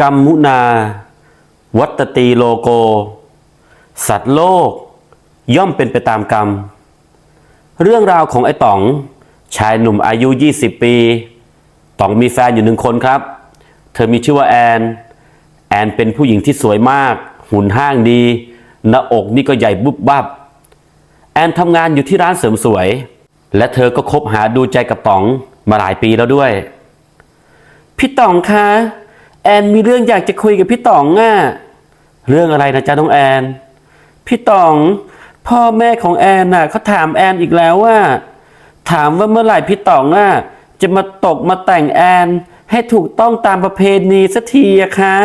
กรรมมุนา วัตตีโลโก สัตว์โลก ย่อมเป็นไปตามกรรม เรื่องราวของไอ้ต๋อง ชายหนุ่มอายุ 20 ปีต๋องมีแฟนอยู่หนึ่งคนครับ เธอมีชื่อว่าแอน แอนเป็นผู้หญิงที่สวยมาก หุ่นห้างดีหน้าอกนี่ก็ใหญ่บุบบับ แอนทำงานอยู่ที่ร้านเสริมสวย และเธอก็คบหาดูใจกับต๋องมาหลายปีแล้วด้วย พี่ต๋องคะ แอนมีเรื่องอยากจะคุยกับพี่ต๋องอะเรื่องอะไรนะจ๊ะน้องแอน พี่ต๋อง พ่อแม่ของแอนน่ะเขาถามแอนอีกแล้วว่า ถามว่าเมื่อไหร่พี่ต๋องอะจะมาตกมาแต่งแอน ให้ถูกต้องตามประเพณีสักทีอะคะ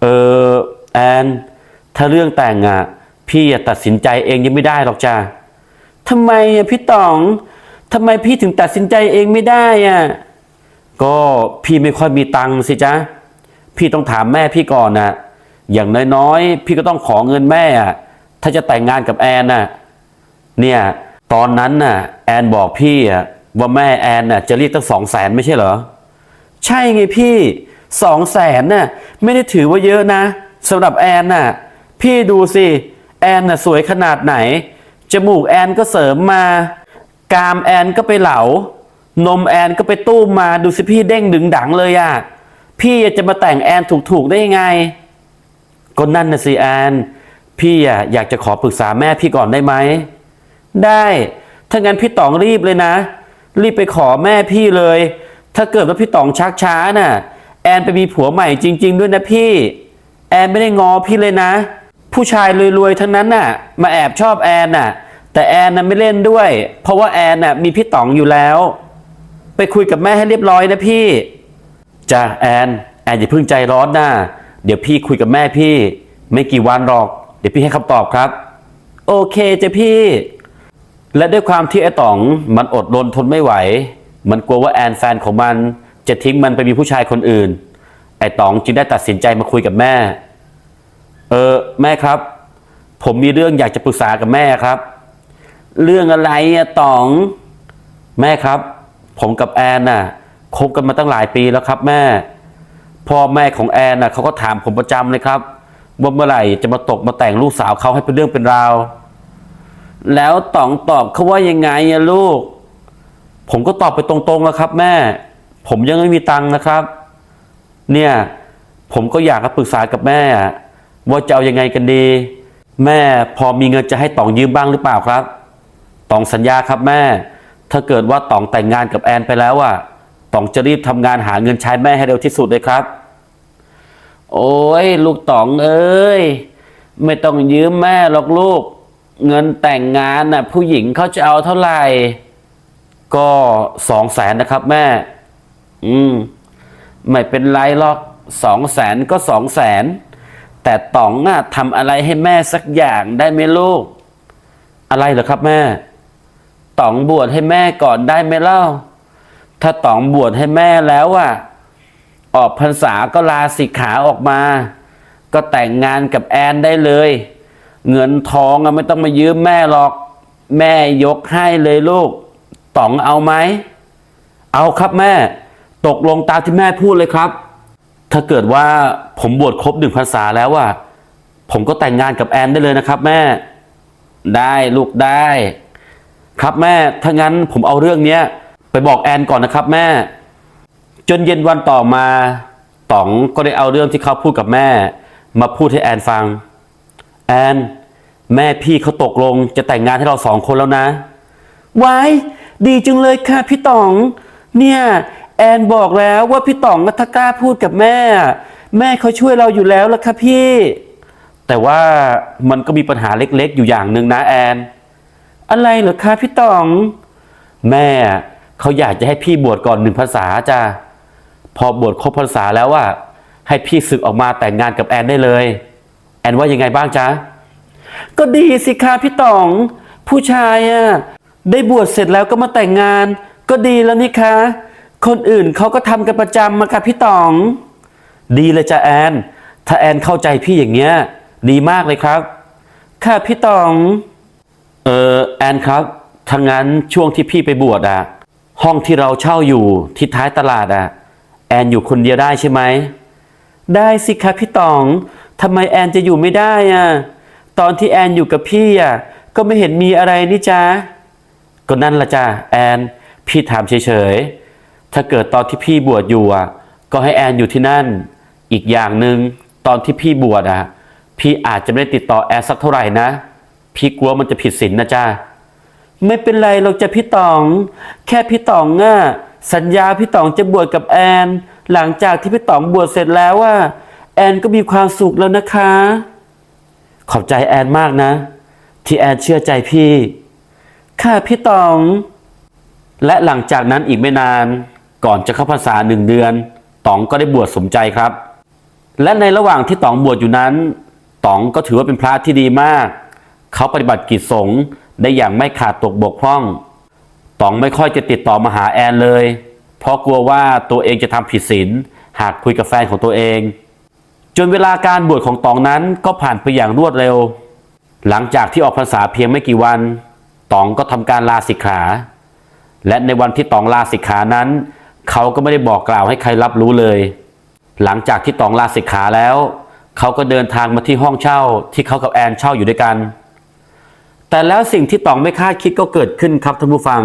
เออแอนถ้าเรื่องแต่งอะพี่ตัดสินใจเองยังไม่ได้หรอกจ้ะทำไมอะพี่ต๋องทำไมพี่ถึงตัดสินใจเองไม่ได้อะ ก็พี่ไม่ค่อยมีตังค์สิจ๊ะพี่ต้องถามแม่พี่ก่อนนะอย่างน้อยๆ พี่ก็ต้องขอเงินแม่อะถ้าจะแต่งงานกับแอนน่ะเนี่ยตอนนั้นน่ะแอนบอกพี่อะว่าแม่แอนน่ะจะเรียกตั้งสองแสนไม่ใช่เหรอ ใช่ไงพี่สองแสนน่ะไม่ได้ถือว่าเยอะนะสำหรับแอนน่ะพี่ดูสิแอนน่ะสวยขนาดไหน จมูกแอนก็เสริมมากรามแอนก็ไปเหลา นมแอนก็ไปตู้มมาดูสิพี่เด้งดึงดังเลยอะพี่จะมาแต่งแอนถูกๆได้ยังไง ก็นั่นนะสิแอน พี่อะอยากจะขอปรึกษาแม่พี่ก่อนได้ไหม ได้ ถ้างั้นพี่ต๋องรีบเลยนะ รีบไปขอแม่พี่เลย ถ้าเกิดว่าพี่ต๋องชักช้าน่ะ แอนไปมีผัวใหม่จริง ๆ ด้วยนะพี่ แอนไม่ได้งอพี่เลยนะ ผู้ชายรวยๆทั้งนั้นน่ะ มาแอบชอบแอนน่ะ แต่แอนน่ะไม่เล่นด้วย เพราะว่าแอนน่ะมีพี่ต๋องอยู่แล้ว ไปคุยกับแม่ให้เรียบร้อยนะพี่จ้ะแอนแอนอย่าเพิ่งใจร้อนนะเดี๋ยวพี่คุยกับแม่พี่ ไม่กี่วันหรอก เดี๋ยวพี่ให้คำตอบครับ โอเคจ้ะพี่ และด้วยความที่ไอ้ต๋องมันอดรนทนไม่ไหว มันกลัวว่าแอนแฟนของมัน จะทิ้งมันไปมีผู้ชายคนอื่น ไอ้ต๋องจึงได้ตัดสินใจมาคุยกับแม่ เออแม่ครับ ผมมีเรื่องอยากจะปรึกษากับแม่ครับ เรื่องอะไรอะต๋อง แม่ครับ ผมกับแอนน่ะคบกันมาตั้งหลายปีแล้วครับแม่ พ่อแม่ของแอนน่ะเขาก็ถามผมประจำเลยครับว่าเมื่อไหร่จะมาตกมาแต่งลูกสาวเขาให้เป็นเรื่องเป็นราว แล้วต๋องตอบเขาว่ายังไงอะลูก ผมก็ตอบไปตรงๆแล้วครับ แม่ ผมยังไม่มีตังค์นะครับ เนี่ย ผมก็อยากจะปรึกษากับแม่ ว่าจะเอายังไงกันดี แม่พอมีเงินจะให้ต๋องยืมบ้างหรือเปล่าครับต๋องสัญญาครับแม่ ถ้าเกิดว่าต๋องแต่งงานกับแอนไปแล้วอะต๋องจะรีบทำงานหาเงินใช้แม่ให้เร็วที่สุดเลยครับ โอ้ยลูกต๋องเอ้ยไม่ต้องยืมแม่หรอกลูก เงินแต่งงานน่ะผู้หญิงเขาจะเอาเท่าไหร่ ก็สองแสนนะครับแม่ อืม ไม่เป็นไรหรอกสองแสนก็สองแสนแต่ต๋องอะทำอะไรให้แม่สักอย่างได้ไหมลูก อะไรเหรอครับแม่ ต๋องบวชให้แม่ก่อนได้ไหมเล่า ถ้าต๋องบวชให้แม่แล้วอะออกพรรษาก็ลาสิกขาออกมา ก็แต่งงานกับแอนได้เลย เงินทองอะไม่ต้องมายืมแม่หรอก แม่ยกให้เลยลูก ต๋องเอาไหม เอาครับแม่ ตกลงตามที่แม่พูดเลยครับ ถ้าเกิดว่าผมบวชครบหนึ่งพรรษาแล้วอะผมก็แต่งงานกับแอนได้เลยนะครับ แม่ ได้ลูกได้ ครับแม่ ถ้างั้นผมเอาเรื่องเนี้ยไปบอกแอนก่อนนะครับแม่ จนเย็นวันต่อมาต๋องก็ได้เอาเรื่องที่เขาพูดกับแม่ มาพูดให้แอนฟัง แอน แม่พี่เขาตกลงจะแต่งงานให้เราสองคนแล้วนะวายดีจังเลยค่ะพี่ต๋อง เนี่ยแอนบอกแล้วว่าพี่ต๋องถ้ากล้าพูดกับแม่ แม่เขาช่วยเราอยู่แล้วล่ะค่ะพี่ แต่ว่ามันก็มีปัญหาเล็กๆอยู่อย่างหนึ่งนะแอน อะไรเหรอคะพี่ต๋อง แม่เขาอยากจะให้พี่บวชก่อนหนึ่งภาษาจ้ะพอบวชครบพรรษาแล้วว่า ให้พี่ศึกออกมาแต่งงานกับแอนได้เลย แอนว่ายังไงบ้างจ๊ะ ก็ดีสิคะพี่ต๋อง ผู้ชายอะได้บวชเสร็จแล้วก็มาแต่งงาน ก็ดีแล้วนี่คะ คนอื่นเขาก็ทำกันประจำมาค่ะพี่ต๋อง ดีเลยจ้ะแอน ถ้าแอนเข้าใจพี่อย่างเงี้ย ดีมากเลยครับ ค่ะพี่ต๋อง เออแอนครับถ้างั้นช่วงที่พี่ไปบวชอะห้องที่เราเช่าอยู่ที่ท้ายตลาดอะแอนอยู่คนเดียวได้ใช่ไหม ได้สิคะพี่ต๋องทำไมแอนจะอยู่ไม่ได้อะตอนที่แอนอยู่กับพี่อะก็ไม่เห็นมีอะไรนี่จ้าก็นั่นละจ้ะแอน พี่ถามเฉยๆถ้าเกิดตอนที่พี่บวชอยู่อะก็ให้แอนอยู่ที่นั่น อีกอย่างหนึ่งตอนที่พี่บวชอะพี่อาจจะไม่ได้ติดต่อแอนสักเท่าไหร่นะ พี่กลัวมันจะผิดศีลนะจ้าไม่เป็นไรหรอกจ้ะพี่ตอง แค่พี่ตองอะสัญญาพี่ตองจะบวชกับแอน หลังจากที่พี่ตองบวชเสร็จแล้วว่า แอนก็มีความสุขแล้วนะคะ ขอบใจแอนมากนะ ที่แอนเชื่อใจพี่ ค่ะพี่ตอง และหลังจากนั้นอีกไม่นาน ก่อนจะเข้าพรรษาหนึ่งเดือนตองก็ได้บวชสมใจครับ และในระหว่างที่ตองบวชอยู่นั้นตองก็ถือว่าเป็นพระที่ดีมาก เขาปฏิบัติกิจสงฆ์ได้อย่างไม่ขาดตกบกพร่องต๋องไม่ค่อยจะติดต่อมาหาแอนเลย เพราะกลัวว่าตัวเองจะทำผิดศีลหากคุยกับแฟนของตัวเอง จนเวลาการบวชของต๋องนั้นก็ผ่านไปอย่างรวดเร็ว หลังจากที่ออกพรรษาเพียงไม่กี่วันต๋องก็ทำการลาสิกขา และในวันที่ต๋องลาสิกขานั้น เขาก็ไม่ได้บอกกล่าวให้ใครรับรู้เลย หลังจากที่ต๋องลาสิกขาแล้ว เขาก็เดินทางมาที่ห้องเช่าที่เขากับแอนเช่าอยู่ด้วยกัน แต่แล้วสิ่งที่ต๋องไม่คาดคิดก็เกิดขึ้นครับท่านผู้ฟัง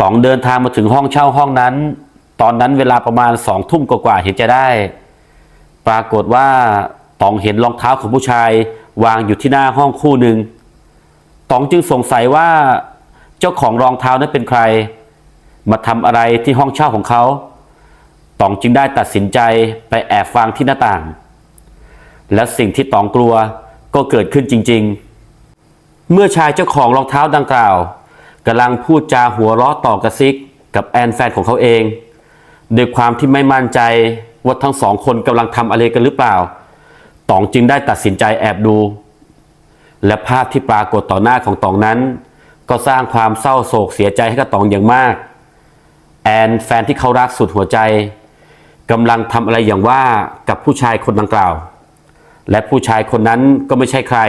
ต๋องเดินทางมาถึงห้องเช่าห้องนั้น ตอนนั้นเวลาประมาณสองทุ่มกว่าๆเห็นจะได้ ปรากฏว่าต๋องเห็นรองเท้าของผู้ชายวางอยู่ที่หน้าห้องคู่หนึ่งต๋องจึงสงสัยว่า เจ้าของรองเท้านั้นเป็นใคร มาทำอะไรที่ห้องเช่าของเขาต๋องจึงได้ตัดสินใจไปแอบฟังที่หน้าต่าง และสิ่งที่ต๋องกลัวก็เกิดขึ้นจริง ๆ เมื่อชายเจ้าของรองเท้าดังกล่าวกำลังพูดจาหัวเราะต่อกระซิกกับแอนแฟนของเขาเองด้วยความที่ไม่มั่นใจว่าทั้งสองคนกำลังทำอะไรกันหรือเปล่าตองจึงได้ตัดสินใจแอบดู และภาพที่ปรากฏต่อหน้าของตองนั้น ก็สร้างความเศร้าโศกเสียใจให้กับตองอย่างมาก แอนแฟนที่เขารักสุดหัวใจกำลังทำอะไรอย่างว่ากับผู้ชายคนดังกล่าว และผู้ชายคนนั้นก็ไม่ใช่ใคร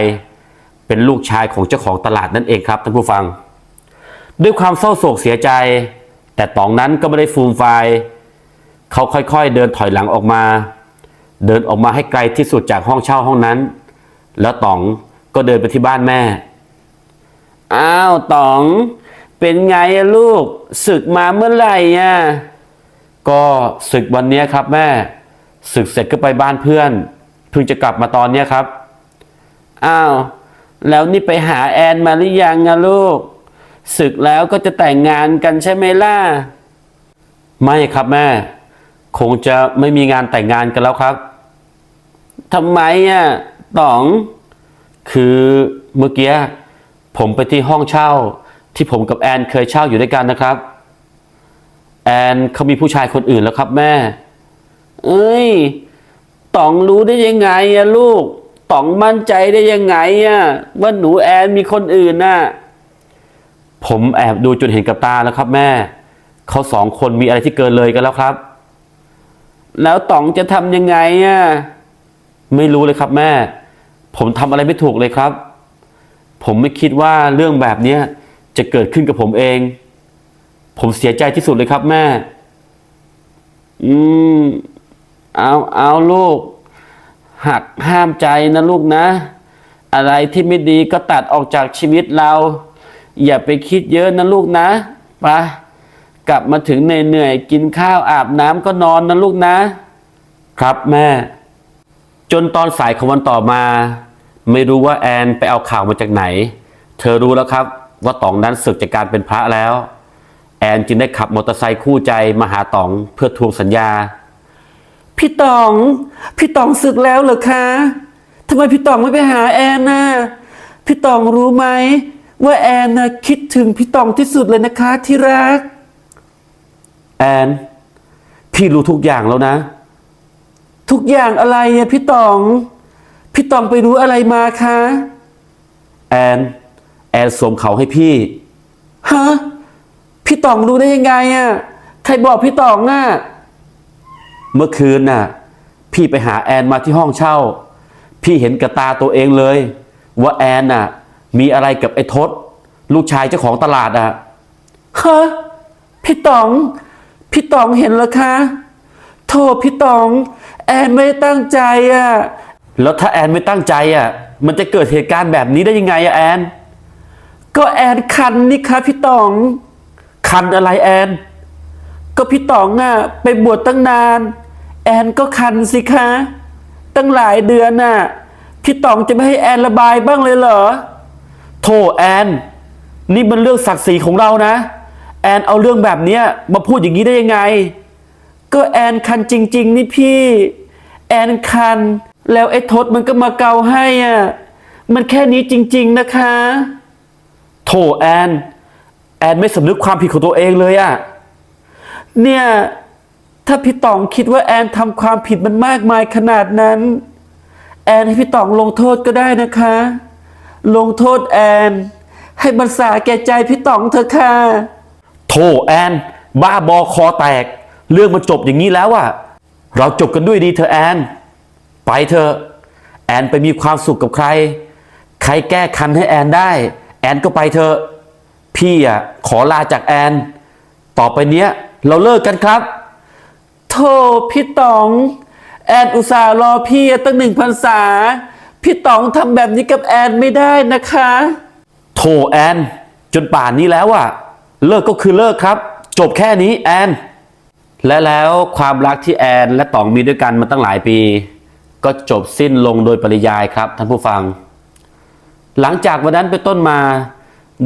เป็นลูกชายของเจ้าของตลาดนั่นเองครับท่านผู้ฟัง ด้วยความเศร้าโศกเสียใจ แต่ต๋องนั้นก็ไม่ได้ฟูมไฟเขาค่อยๆ เดินถอยหลังออกมา เดินออกมาให้ไกลที่สุดจากห้องเช่าห้องนั้น แล้วต๋องก็เดินไปที่บ้านแม่ อ้าวต๋อง เป็นไงลูกศึกมาเมื่อไหร่อะก็ศึกวันนี้ครับแม่ศึกเสร็จก็ไปบ้านเพื่อนเพิ่งจะกลับมาตอนเนี้ยครับ อ้าว แล้วนี่ไปหาแอนมาหรือยังอะลูก ศึกแล้วก็จะแต่งงานกันใช่ไหมล่ะ ไม่ครับแม่ คงจะไม่มีงานแต่งงานกันแล้วครับทำไมอะต๋อง คือเมื่อกี้ผมไปที่ห้องเช่า ที่ผมกับแอนเคยเช่าอยู่ด้วยกันนะครับ แอนเขามีผู้ชายคนอื่นแล้วครับแม่ เอ้ยต๋องรู้ได้ยังไงอะลูก ต๋องมั่นใจได้ยังไงอะว่าหนูแอนมีคนอื่นน่ะ ผมแอบดูจนเห็นกับตาแล้วครับแม่ เขาสองคนมีอะไรที่เกินเลยกันแล้วครับ แล้วต๋องจะทำยังไงอะไม่รู้เลยครับแม่ ผมทำอะไรไม่ถูกเลยครับ ผมไม่คิดว่าเรื่องแบบเนี้ยจะเกิดขึ้นกับผมเอง ผมเสียใจที่สุดเลยครับแม่ อืม เอา เอาลูก หักห้ามใจนะลูกนะ อะไรที่ไม่ดีก็ตัดออกจากชีวิตเรา อย่าไปคิดเยอะนะลูกนะไปกลับมาถึงเหนื่อยๆกินข้าวอาบน้ำก็นอนนะลูกนะ ครับแม่ จนตอนสายของวันต่อมา ไม่รู้ว่าแอนไปเอาข่าวมาจากไหน เธอรู้แล้วครับว่าต๋องนั้นศึกจากการเป็นพระแล้ว แอนจึงได้ขับมอเตอร์ไซค์คู่ใจมาหาต๋องเพื่อทวงสัญญา พี่ต๋อง พี่ต๋องศึกแล้วเหรอคะทำไมพี่ต๋องไม่ไปหาแอนน่ะพี่ต๋องรู้ไหมว่าแอนน่ะคิดถึงพี่ต๋องที่สุดเลยนะคะที่รัก แอน พี่รู้ทุกอย่างแล้วนะ ทุกอย่างอะไรอะพี่ต๋อง พี่ต๋องไปรู้อะไรมาคะแอนแอนสวมเขาให้พี่ฮะพี่ต๋องรู้ได้ยังไงอะใครบอกพี่ต๋องอะ เมื่อคืนน่ะ พี่ไปหาแอนมาที่ห้องเช่า พี่เห็นกับตาตัวเองเลย ว่าแอนน่ะ มีอะไรกับไอ้ทศ ลูกชายเจ้าของตลาดอะฮะพี่ต๋อง พี่ต๋องเห็นเหรอคะโทษพี่ต๋อง แอนไม่ได้ตั้งใจอะแล้วถ้าแอนไม่ตั้งใจอะมันจะเกิดเหตุการณ์แบบนี้ได้ยังไงอะแอน ก็แอนคันนี่คะพี่ต๋อง คันอะไรแอน ก็พี่ต๋องอะไปบวชตั้งนาน แอนก็คันสิคะ ตั้งหลายเดือนน่ะ พี่ต๋องจะไม่ให้แอนระบายบ้างเลยเหรอโธ่แอน นี่มันเรื่องศักดิ์ศรีของเรานะ แอนเอาเรื่องแบบเนี้ยมาพูดอย่างนี้ได้ยังไง ก็แอนคันจริง ๆ นี่พี่ แอนคัน แล้วไอ้ทศมันก็มาเกาให้อะ มันแค่นี้จริง ๆ นะคะ โถแอน แอนไม่สำนึกความผิดของตัวเองเลยอะเนี่ย ถ้าพี่ตองคิดว่าแอนทำความผิดมันมากมายขนาดนั้น แอนให้พี่ตองลงโทษก็ได้นะคะ ลงโทษแอน ให้มันสาแก่ใจพี่ตองเถอะค่ะโธ่แอน บ้าบอคอแตก เรื่องมันจบอย่างนี้แล้วอะเราจบกันด้วยดีเธอะแอน ไปเถอะแอนไปมีความสุขกับใคร ใครแก้คันให้แอนได้ แอนก็ไปเถอะพี่อะขอลาจากแอน ต่อไปเนี้ยเราเลิกกันครับ โธ่พี่ต๋อง แอนอุตส่าห์รอพี่ตั้งหนึ่งพรรษา พี่ต๋องทำแบบนี้กับแอนไม่ได้นะคะโธ่แอน จนป่านนี้แล้วอะเลิกก็คือเลิกครับ จบแค่นี้แอน และแล้วความรักที่แอนและต๋องมีด้วยกันมาตั้งหลายปี ก็จบสิ้นลงโดยปริยายครับท่านผู้ฟัง หลังจากวันนั้นเป็นต้นมา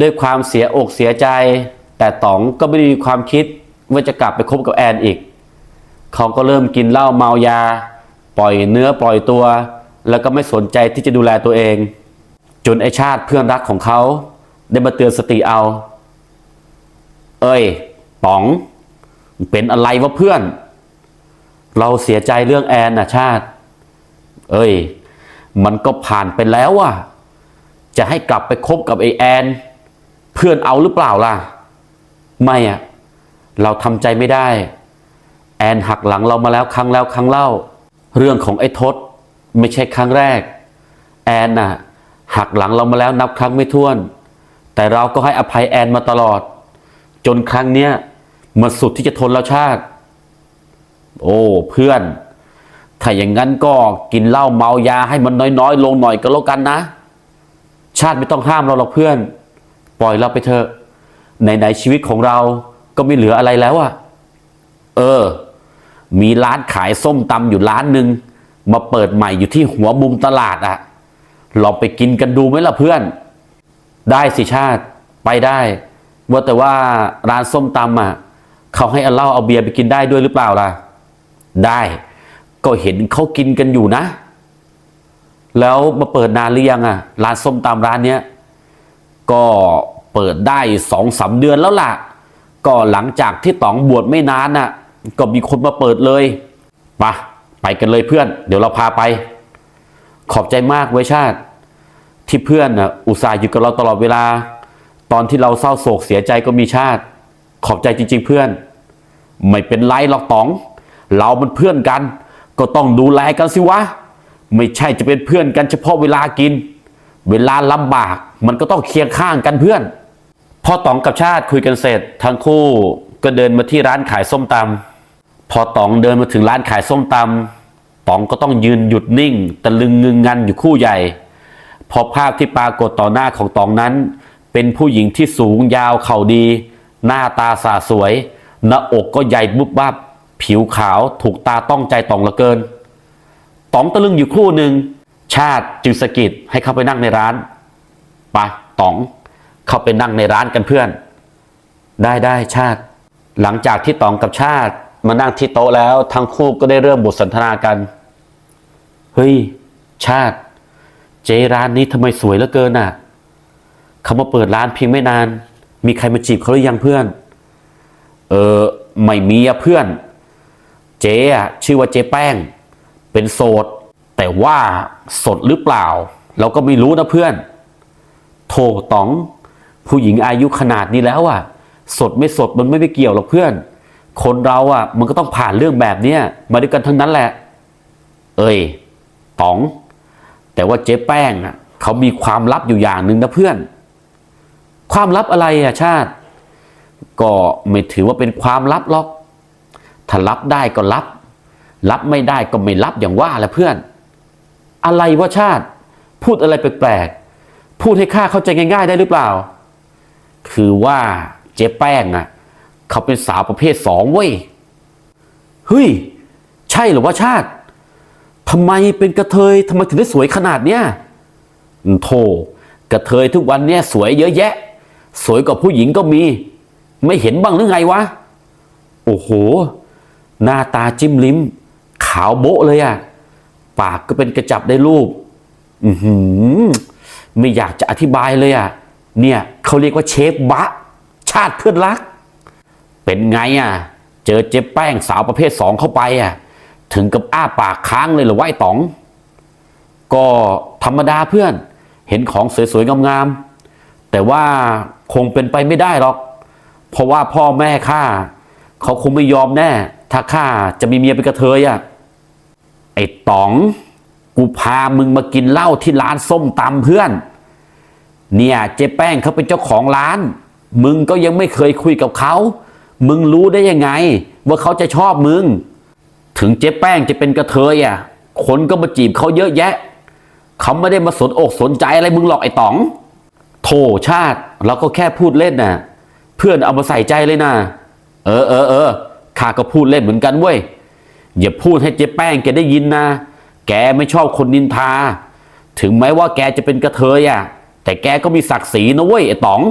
ด้วยความเสียอกเสียใจ แต่ต๋องก็ไม่ได้มีความคิดว่าจะกลับไปคบกับแอนอีก เขาก็เริ่มกินเหล้าเมายา ปล่อยเนื้อปล่อยตัว แล้วก็ไม่สนใจที่จะดูแลตัวเอง จนไอชาติเพื่อนรักของเขา ได้มาเตือนสติเอา เอ้ยป๋อง เป็นอะไรวะเพื่อน เราเสียใจเรื่องแอนนะชาติ เอ้ย มันก็ผ่านไปแล้วอะจะให้กลับไปคบกับไอแอน เพื่อนเอาหรือเปล่าล่ะ ไม่อะเราทำใจไม่ได้ แอนหักหลังเรามาแล้วครั้งแล้วครั้งเล่า เรื่องของไอ้ทศไม่ใช่ครั้งแรก แอนน่ะหักหลังเรามาแล้วนับครั้งไม่ถ้วน แต่เราก็ให้อภัยแอนมาตลอด จนครั้งเนี้ยมันสุดที่จะทนแล้วชาติ โอ้เพื่อน ถ้าอย่างนั้นก็กินเหล้าเมายาให้มันน้อยๆ ลงหน่อยก็แล้วกันนะ ชาติไม่ต้องห้ามเราหรอกเพื่อน ปล่อยเราไปเถอะไหนๆชีวิตของเราก็ไม่เหลืออะไรแล้วอะเออ มีร้านขายส้มตำอยู่ร้านหนึ่งมาเปิดใหม่อยู่ที่หัวมุมตลาดอะลองไปกินกันดูไหมล่ะเพื่อน ได้สิชาติไปได้ ว่าแต่ว่าร้านส้มตำอะเขาให้เอาเหล้าเอาเบียร์ไปกินได้ด้วยหรือเปล่าล่ะ ได้ ก็เห็นเขากินกันอยู่นะ แล้วมาเปิดนานหรือยังอะร้านส้มตำร้านเนี้ยก็เปิดได้สองสามเดือนแล้วล่ะ ก็หลังจากที่ต๋องบวชไม่นานน่ะ ก็มีคนมาเปิดเลยปะไปกันเลยเพื่อน เดี๋ยวเราพาไป ขอบใจมากเว้ชาติ ที่เพื่อนอุตส่าห์อยู่กับเราตลอดเวลา ตอนที่เราเศร้าโศกเสียใจก็มีชาติ ขอบใจจริง ๆ เพื่อน ไม่เป็นไรหรอกต๋อง เรามันเพื่อนกัน ก็ต้องดูแลกันสิวะ ไม่ใช่จะเป็นเพื่อนกันเฉพาะเวลากิน เวลาลำบากมันก็ต้องเคียงข้างกันเพื่อนพอต๋องกับชาติคุยกันเสร็จ ทั้งคู่ก็เดินมาที่ร้านขายส้มตำ พอต๋องเดินมาถึงร้านขายส้มตำต๋องก็ต้องยืนหยุดนิ่งตะลึงงึงงันอยู่คู่ใหญ่ พอภาพที่ปรากฏต่อหน้าของต๋องนั้น เป็นผู้หญิงที่สูงยาวเข่าดี หน้าตาสาสวย หน้าอกก็ใหญ่บุบบับ ผิวขาวถูกตาต้องใจต๋องเหลือเกินต๋องตะลึงอยู่ครู่หนึ่ง ชาติจึงสะกิดให้เข้าไปนั่งในร้านไปต๋อง เข้าไปนั่งในร้านกันเพื่อน ได้ได้ชาติ หลังจากที่ต๋องกับชาติ มานั่งที่โต๊ะแล้ว ทั้งคู่ก็ได้เริ่มบทสนทนากัน เฮ้ย ชาติ เจร้านนี้ทำไมสวยเหลือเกินอะเขามาเปิดร้านเพียงไม่นาน มีใครมาจีบเขาหรือยังเพื่อน เออไม่มีอะเพื่อน เจ๊อะชื่อว่าเจ๊แป้ง เป็นโสด แต่ว่าสดหรือเปล่า เราก็ไม่รู้นะเพื่อน โถต๋อง ผู้หญิงอายุขนาดนี้แล้วอะสดไม่สดมันไม่ไปเกี่ยวหรอกเพื่อน คนเราอะ มันก็ต้องผ่านเรื่องแบบเนี้ยมาด้วยกันทั้งนั้นแหละ เอ้ยต๋อง แต่ว่าเจ๊แป้งอะเขามีความลับอยู่อย่างหนึ่งนะเพื่อน ความลับอะไรอะชาติ ก็ไม่ถือว่าเป็นความลับหรอก ถ้ารับได้ก็รับ รับไม่ได้ก็ไม่รับอย่างว่าแหละเพื่อน อะไรวะชาติ พูดอะไรแปลกๆพูดให้ข้าเข้าใจง่าย ๆ ได้หรือเปล่า คือว่าเจ๊แป้งอะ เขาเป็นสาวประเภทสองเว้ย เฮ้ย ใช่หรือว่าชาติทำไมเป็นกระเทยทำไมถึงได้สวยขนาดเนี้ยโธ่กระเทยทุกวันเนี่ยสวยเยอะแยะ สวยกว่าผู้หญิงก็มี ไม่เห็นบ้างหรือไงวะ โอ้โห หน้าตาจิ้มลิ้ม ขาวโบ๊ะเลยอะปากก็เป็นกระจับได้รูป อือหือไม่อยากจะอธิบายเลยอะเนี่ยเขาเรียกว่าเชฟบะ ชาติเพื่อนรัก เป็นไงอะเจอเจ๊แป้งสาวประเภทสองเข้าไปอะถึงกับอ้าปากค้างเลยหรอวะไอ้ต๋อง ก็ธรรมดาเพื่อน เห็นของสวยๆงามๆ แต่ว่าคงเป็นไปไม่ได้หรอก เพราะว่าพ่อแม่ข้าเขาคงไม่ยอมแน่ ถ้าข้าจะมีเมียเป็นกระเทยอะ่ะ ไอ้ต๋อง กูพามึงมากินเหล้าที่ร้านส้มตำเพื่อน เนี่ยเจ๊แป้งเขาเป็นเจ้าของร้าน มึงก็ยังไม่เคยคุยกับเขา มึงรู้ได้ยังไง ว่าเขาจะชอบมึง ถึงเจ๊แป้งจะเป็นกระเทยอะ คนก็มาจีบเขาเยอะแยะ เขาไม่ได้มาสนอกสนใจอะไรมึงหรอกไอ้ต๋อง โถชาติเราก็แค่พูดเล่นน่ะ เพื่อนเอามาใส่ใจเลยนะ เออเออเออข้าก็พูดเล่นเหมือนกันเว้ย อย่าพูดให้เจ๊แป้งแกได้ยินนะ แกไม่ชอบคนนินทา ถึงแม้ว่าแกจะเป็นกระเทยอะ แต่แกก็มีศักดิ์ศรีนะเว้ยไอ้ต๋อง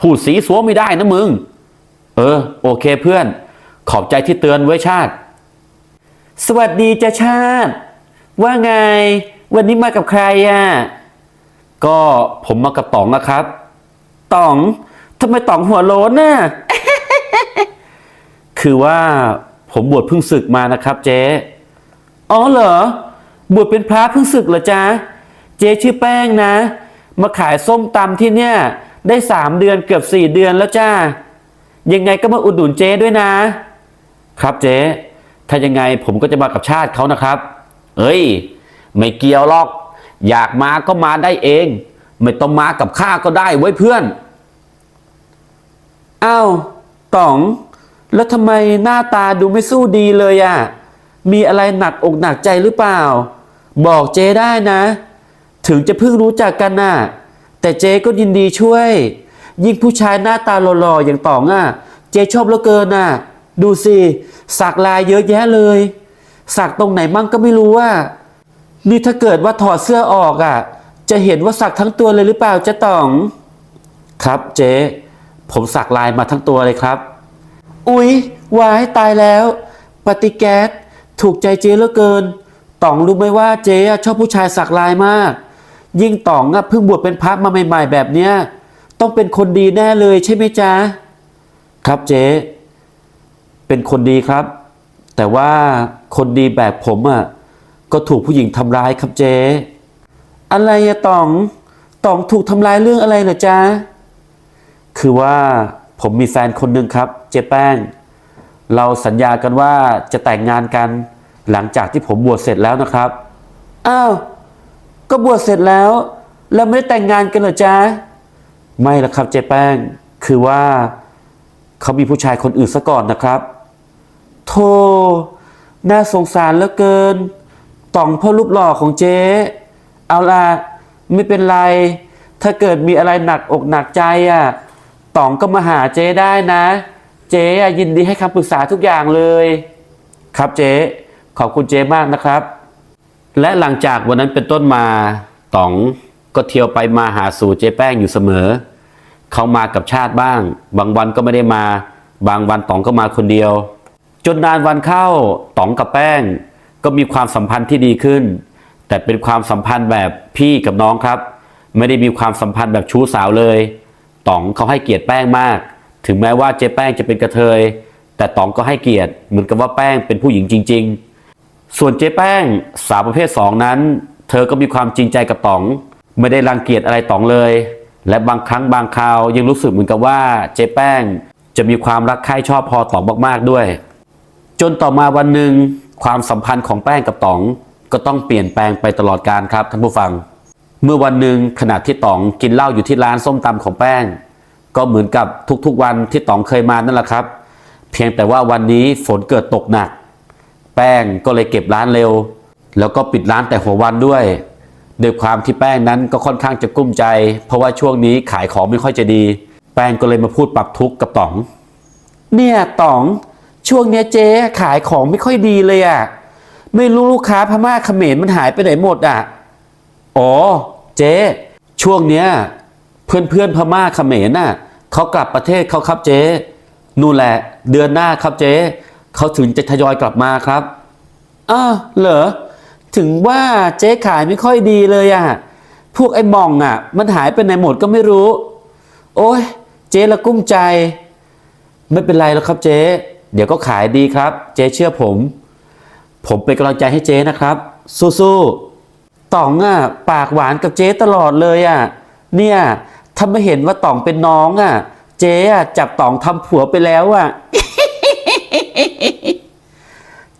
พูดสีสัวไม่ได้นะมึง เออ โอเคเพื่อน ขอบใจที่เตือนไว้ชาติ สวัสดีจ้าชาติ ว่าไง วันนี้มากับใครอะ ก็ผมมากับต๋องนะครับต๋องทำไมต๋องหัวโล้นน่ะ คือว่าผมบวชเพิ่งศึกมานะครับเจ๊อ๋อเหรอ บวชเป็นพระเพิ่งศึกเหรอจ๊ะ เจ๊ชื่อแป้งนะ มาขายส้มตำที่เนี่ย ได้สามเดือนเกือบสี่เดือนแล้วจ้า ยังไงก็มาอุดหนุนเจ๊ด้วยนะ ครับเจ๊ถ้ายังไงผมก็จะมากับชาติเขานะครับ เอ้ย ไม่เกี่ยวหรอก อยากมาก็มาได้เอง ไม่ต้องมากับข้าก็ได้ไว้เพื่อนอ้าวต๋อง แล้วทำไมหน้าตาดูไม่สู้ดีเลยอะ่ะ มีอะไรหนักอกหนักใจหรือเปล่า บอกเจ๊ได้นะ ถึงจะเพิ่งรู้จักกันน่ะ แต่เจ๊ก็ยินดีช่วย ยิ่งผู้ชายหน้าตาหล่อๆอย่างต๋องอะ เจชอบเหลือเกินน่ะ ดูสิสักลายเยอะแยะเลย สักตรงไหนมั่งก็ไม่รู้ว่า นี่ถ้าเกิดว่าถอดเสื้อออกอะ จะเห็นว่าสักทั้งตัวเลยหรือเปล่าเจ๊ต๋อง ครับเจ๊ผมสักลายมาทั้งตัวเลยครับ อุ๊ยวายตายแล้ว ปฏิแก๊สถูกใจเจ๊เหลือเกินต๋องรู้ไหมว่าเจ๊ชอบผู้ชายสักลายมาก ยิ่งต๋องอะเพิ่งบวชเป็นพระมาใหม่ ๆ แบบเนี้ย ต้องเป็นคนดีแน่เลยใช่ไหมจ๊ะ ครับเจ๊ เป็นคนดีครับ แต่ว่าคนดีแบบผมอะก็ถูกผู้หญิงทำร้ายครับเจ๊อะไรอะต๋องต๋องถูกทำร้ายเรื่องอะไรเหรอจ๊ะ คือว่าผมมีแฟนคนหนึ่งครับ เจ๊แป้ง เราสัญญากันว่าจะแต่งงานกัน หลังจากที่ผมบวชเสร็จแล้วนะครับ อ้าว ก็บวชเสร็จแล้ว แล้วไม่ได้แต่งงานกันเหรอจ๊ะ ไม่ละครับเจ๊แป้ง คือว่าเขามีผู้ชายคนอื่นซะก่อนนะครับโธ่น่าสงสารเหลือเกิน ต่องพ่อรูปหล่อของเจ๊ เอาล่ะ ไม่เป็นไร ถ้าเกิดมีอะไรหนักอกหนักใจอะต๋องก็มาหาเจ๊ได้นะ เจ๊ยินดีให้คำปรึกษาทุกอย่างเลย ครับเจ๊ ขอบคุณเจ๊มากนะครับ และหลังจากวันนั้นเป็นต้นมาต๋อง ก็เที่ยวไปมาหาสู่เจ๊แป้งอยู่เสมอ เขามากับชาติบ้าง บางวันก็ไม่ได้มา บางวันต๋องก็มาคนเดียว จนนานวันเข้าต๋องกับแป้ง ก็มีความสัมพันธ์ที่ดีขึ้น แต่เป็นความสัมพันธ์แบบพี่กับน้องครับ ไม่ได้มีความสัมพันธ์แบบชู้สาวเลยต๋องเขาให้เกียรติแป้งมาก ถึงแม้ว่าเจ๊แป้งจะเป็นกระเทย แต่ต๋องก็ให้เกียรติเหมือนกับว่าแป้งเป็นผู้หญิงจริง ๆ ส่วนเจ๊แป้งสาวประเภทสองนั้น เธอก็มีความจริงใจกับต๋อง ไม่ได้รังเกียจอะไรต๋องเลย และบางครั้งบางคราวยังรู้สึกเหมือนกับว่าเจ๊แป้ง จะมีความรักใคร่ชอบพอต๋องมากๆด้วย จนต่อมาวันหนึ่งความสัมพันธ์ของแป้งกับต๋อง ก็ต้องเปลี่ยนแปลงไปตลอดการครับท่านผู้ฟัง เมื่อวันหนึ่งขณะที่ต๋องกินเหล้าอยู่ที่ร้านส้มตำของแป้ง ก็เหมือนกับทุกๆวันที่ต๋องเคยมานั่นแหละครับ เพียงแต่ว่าวันนี้ฝนเกิดตกหนักแแป้งก็เลยเก็บร้านเร็ว แล้วก็ปิดร้านแต่หัววันด้วย ด้วยความที่แป้งนั้นก็ค่อนข้างจะกุ้มใจ เพราะว่าช่วงนี้ขายของไม่ค่อยจะดี แป้งก็เลยมาพูดปรับทุกข์กับต๋อง เนี่ยต๋อง ช่วงเนี้ยเจ๊ขายของไม่ค่อยดีเลยอะ่ะไม่รู้ลูกค้าพม่าเขมรมันหายไปไหนหมดอะอ๋อเจ๊ช่วงเนี้ยเพื่อนเพื่อนพม่าเขมรน่ะเขากลับประเทศเขาครับเจ๊นู่นแหละ เดือนหน้าครับเจ๊เขาถึงจะทยอยกลับมาครับอ้าวเหรอ ถึงว่าเจ๊ขายไม่ค่อยดีเลยอะ พวกไอ้หมองอะ มันหายไปไหนหมดก็ไม่รู้ โอ้ยเจ๊ละกุ้มใจ ไม่เป็นไรแล้วครับเจ๊ เดี๋ยวก็ขายดีครับ เจ๊เชื่อผม ผมเป็นกำลังใจให้เจ๊นะครับ สู้ๆต๋องอะปากหวานกับเจ๊ตลอดเลยอะ เนี่ยถ้าไม่เห็นว่าต๋องเป็นน้องอะ เจ๊อะจับต๋องทำผัวไปแล้วอะ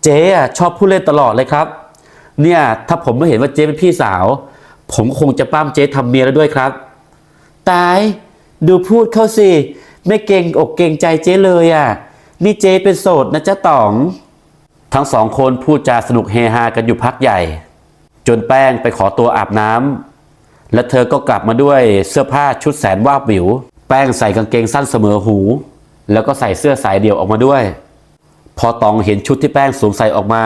เจ๊อะชอบพูดเล่นตลอดเลยครับ เนี่ยถ้าผมไม่เห็นว่าเจ๊เป็นพี่สาว ผมคงจะป้ามเจ๊ทำเมียแล้วด้วยครับ ตายดูพูดเข้าสิไม่เกรงอกเกรงใจเจ๊เลยอะ นี่เจ๊เป็นโสดนะจ๊ะต๋อง ทั้งสองคนพูดจาสนุกเฮฮากันอยู่พักใหญ่ จนแป้งไปขอตัวอาบน้ำและเธอก็กลับมาด้วยเสื้อผ้าชุดแสนวาบวิว แป้งใส่กางเกงสั้นเสมอหู แล้วก็ใส่เสื้อสายเดี่ยวออกมาด้วย พอตองเห็นชุดที่แป้งสวมใส่ออกมา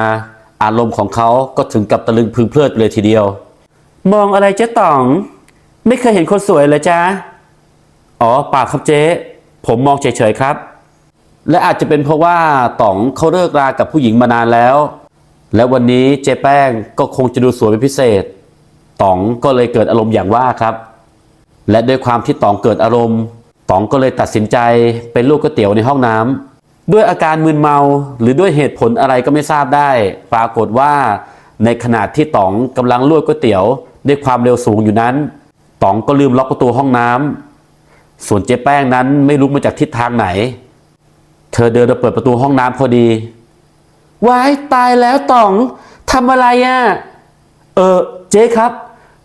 อารมณ์ของเขาก็ถึงกับตะลึงพึงเพลิดเลยทีเดียว มองอะไรเจ๊ต๋อง ไม่เคยเห็นคนสวยเลยจ้าอ๋อเปล่าครับเจ๊ ผมมองเฉยๆครับ และอาจจะเป็นเพราะว่าต๋องเขาเลิกรากับผู้หญิงมานานแล้ว และวันนี้เจ๊แป้งก็คงจะดูสวยเป็นพิเศษต๋องก็เลยเกิดอารมณ์อย่างว่าครับ และด้วยความที่ต๋องเกิดอารมณ์ต๋องก็เลยตัดสินใจเป็นลูกก๋วยเตี๋ยวในห้องน้ำ ด้วยอาการมึนเมาหรือด้วยเหตุผลอะไรก็ไม่ทราบได้ ปรากฏว่า ในขณะที่ต๋องกำลังลวกก๋วยเตี๋ยว ด้วยความเร็วสูงอยู่นั้นต๋องก็ลืมล็อกประตูห้องน้ำส่วนเจ๊แป้งนั้นไม่รู้มาจากทิศทางไหน เธอเดินมาเปิดประตูห้องน้ำพอดีว้ายตายแล้วต๋องทำอะไรอะ่ะเออเจ๊ครับ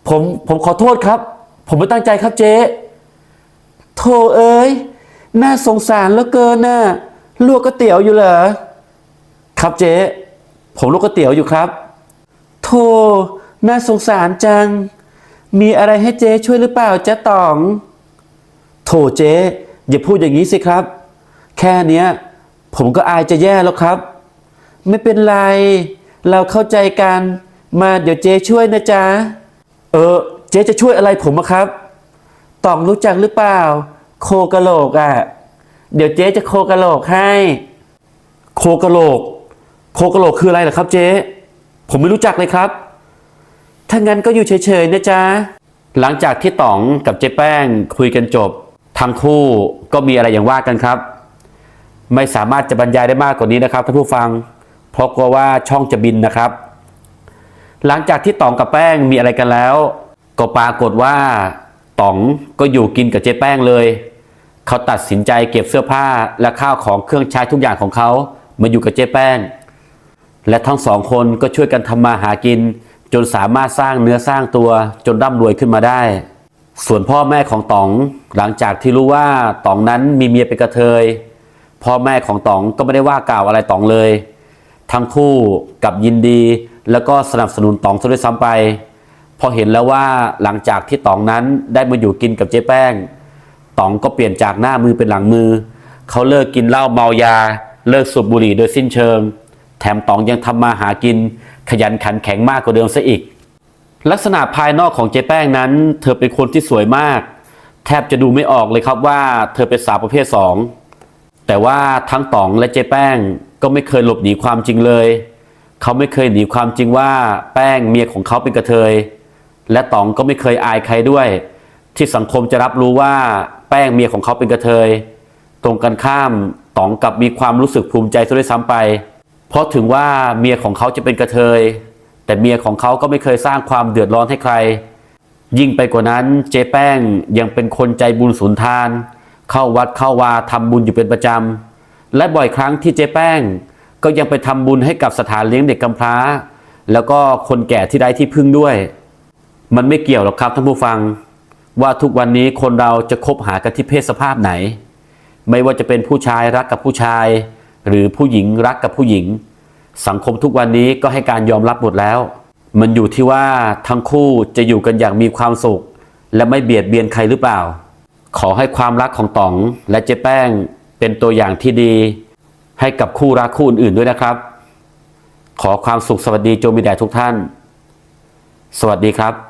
ผมผมขอโทษครับ ผมไม่ตั้งใจครับเจ๊โธ่เอ้ยน่าสงสารเหลือเกินน่ะ ลวกก๋วยเตี๋ยวอยู่เหรอ ครับเจ๊ ผมลวกก๋วยเตี๋ยวอยู่ครับ โธ่ น่าสงสารจัง มีอะไรให้เจ๊ช่วยหรือเปล่าจ๊ะต๋องโถเจ๊ อย่าพูดอย่างนี้สิครับ แค่เนี้ย ผมก็อายจะแย่แล้วครับ ไม่เป็นไร เราเข้าใจกัน มาเดี๋ยวเจ๊ช่วยนะจ๊ะ เออ เจ๊จะช่วยอะไรผมอะครับ ต๋องรู้จักหรือเปล่า โคกะโหลกอะ เดี๋ยวเจ๊จะโคกระโหลกให้ โคกระโหลก โคกระโหลกคืออะไรเหรอครับเจ๊ ผมไม่รู้จักเลยครับ ถ้างั้นก็อยู่เฉยๆนะจ๊ะ หลังจากที่ต๋องกับเจ๊แป้งคุยกันจบ ทั้งคู่ก็มีอะไรอย่างว่ากันครับ ไม่สามารถจะบรรยายได้มากกว่านี้นะครับท่านผู้ฟัง เพราะกลัวว่าช่องจะบินนะครับ หลังจากที่ต๋องกับแป้งมีอะไรกันแล้ว ก็ปรากฏว่าต๋องก็อยู่กินกับเจ๊แป้งเลย เขาตัดสินใจเก็บเสื้อผ้าและข้าวของเครื่องใช้ทุกอย่างของเขามาอยู่กับเจ๊แป้ง และทั้งสองคนก็ช่วยกันทำมาหากิน จนสามารถสร้างเนื้อสร้างตัวจนร่ำรวยขึ้นมาได้ ส่วนพ่อแม่ของต๋องหลังจากที่รู้ว่าต๋องนั้นมีเมียเป็นกระเทย พ่อแม่ของต๋องก็ไม่ได้ว่ากล่าวอะไรต๋องเลย ทั้งคู่กับยินดี แล้วก็สนับสนุนต๋องซะด้วยซ้ำไปพอเห็นแล้วว่าหลังจากที่ต๋องนั้นได้มาอยู่กินกับเจ๊แป้ง ต๋องก็เปลี่ยนจากหน้ามือเป็นหลังมือ เขาเลิกกินเหล้าเมายา เลิกสูบบุหรี่โดยสิ้นเชิง แถมต๋องยังทำมาหากิน ขยันขันแข็งมากกว่าเดิมซะอีก ลักษณะภายนอกของเจ๊แป้งนั้น เธอเป็นคนที่สวยมาก แทบจะดูไม่ออกเลยครับว่าเธอเป็นสาวประเภทสองแต่ว่าทั้งต๋องและเจ๊แป้งก็ไม่เคยหลบหนีความจริงเลย เขาไม่เคยหนีความจริงว่าแป้งเมียของเขาเป็นกระเทย และต๋องก็ไม่เคยอายใครด้วย ที่สังคมจะรับรู้ว่าแป้งเมียของเขาเป็นกระเทย ตรงกันข้ามต๋องกับมีความรู้สึกภูมิใจซะด้วยซ้ำไป เพราะถึงว่าเมียของเขาจะเป็นกระเทย แต่เมียของเขาก็ไม่เคยสร้างความเดือดร้อนให้ใคร ยิ่งไปกว่านั้นเจ๊แป้งยังเป็นคนใจบุญสุนทาน เข้าวัดเข้าวาทำบุญอยู่เป็นประจำและบ่อยครั้งที่เจ๊แป้ง ก็ยังไปทำบุญให้กับสถานเลี้ยงเด็กกำพร้า แล้วก็คนแก่ที่ไร้ที่พึ่งด้วย มันไม่เกี่ยวหรอกครับท่านผู้ฟัง ว่าทุกวันนี้คนเราจะคบหากันที่เพศสภาพไหน ไม่ว่าจะเป็นผู้ชายรักกับผู้ชาย หรือผู้หญิงรักกับผู้หญิง สังคมทุกวันนี้ก็ให้การยอมรับหมดแล้ว มันอยู่ที่ว่าทั้งคู่จะอยู่กันอย่างมีความสุข และไม่เบียดเบียนใครหรือเปล่า ขอให้ความรักของต๋องและเจ๊แป้งเป็นตัวอย่างที่ดี ให้กับคู่รักคู่อื่นๆด้วยนะครับ ขอความสุขสวัสดีโจมีแด่ทุกท่าน สวัสดีครับ